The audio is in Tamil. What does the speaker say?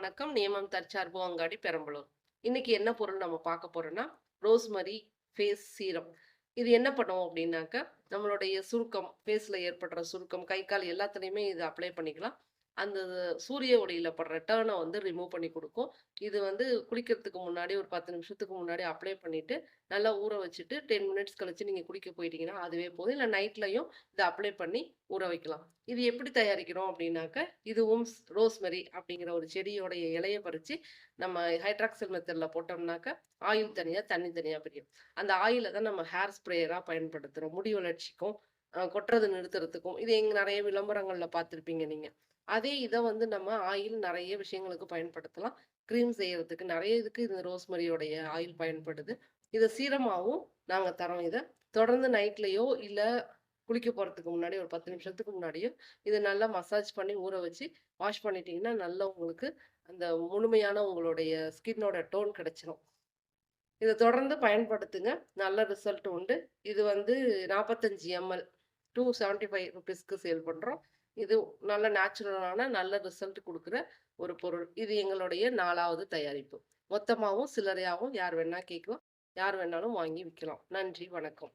வணக்கம். நியமம் தற்சார்பு அங்காடி பெரம்பலூர். இன்னைக்கு என்ன பொருள் நம்ம பார்க்க போறோம்னா ரோஸ்மரி ஃபேஸ் சீரம். இது என்ன பண்ணுவோம் அப்படின்னாக்க நம்மளுடைய சுருக்கம் ஃபேஸில் ஏற்படுற சுருக்கம் கை கால் எல்லாத்துலேயுமே இது அப்ளை பண்ணிக்கலாம். அந்த சூரிய ஒளியில படுற டேர்னை வந்து ரிமூவ் பண்ணி கொடுக்கும். இது வந்து குளிக்கிறதுக்கு முன்னாடி ஒரு பத்து நிமிஷத்துக்கு முன்னாடி அப்ளை பண்ணிட்டு நல்லா ஊற வச்சுட்டு டென் மினிட்ஸ் கழிச்சு நீங்கள் குளிக்க போயிட்டீங்கன்னா அதுவே போதும். இல்லை நைட்லையும் இதை அப்ளை பண்ணி ஊற வைக்கலாம். இது எப்படி தயாரிக்கிறோம் அப்படின்னாக்க இதுவும் ரோஸ்மெரி அப்படிங்கிற ஒரு செடியோடைய இலையை பறித்து நம்ம ஹைட்ராக்சல் மெத்தடில் போட்டோம்னாக்க ஆயில் தனியாக தண்ணி தனியாக பிரியும். அந்த ஆயிலை தான் நம்ம ஹேர் ஸ்ப்ரேயராக பயன்படுத்துகிறோம் முடி வளர்ச்சிக்கும் கொட்டுறது நிறுத்துறதுக்கும். இது எங்க நிறைய விளம்பரங்களில் பார்த்துருப்பீங்க நீங்கள் அதே இதை வந்து நம்ம ஆயில் நிறைய விஷயங்களுக்கு பயன்படுத்தலாம். க்ரீம் செய்யறதுக்கு நிறைய இதுக்கு இந்த ரோஸ்மரியோடைய ஆயில் பயன்படுது. இதை சீரமாகவும் நாங்கள் தரோம் இதை. தொடர்ந்து நைட்லேயோ இல்லை குளிக்க போகிறதுக்கு முன்னாடி ஒரு பத்து நிமிஷத்துக்கு முன்னாடியோ இதை நல்லா மசாஜ் பண்ணி ஊற வச்சு வாஷ் பண்ணிட்டீங்கன்னா நல்லா உங்களுக்கு அந்த முழுமையான உங்களுடைய ஸ்கின்னோட டோன் கிடைச்சிடும் இதை தொடர்ந்து பயன்படுத்துங்க. நல்ல ரிசல்ட் உண்டு. இது வந்து நாற்பத்தஞ்சு எம்எல். டூ செவன்ட்டி ஃபைவ் ருபீஸ்க்கு சேல் பண்ணுறோம் இது நல்ல நேச்சுரலான நல்ல ரிசல்ட் கொடுக்குற ஒரு பொருள். இது எங்களுடைய நாலாவது தயாரிப்பு. மொத்தமாகவும் சில்லறையாகவும் யார் வேணா கேட்கலாம். யார் வேணாலும் வாங்கி விற்கலாம் நன்றி வணக்கம்.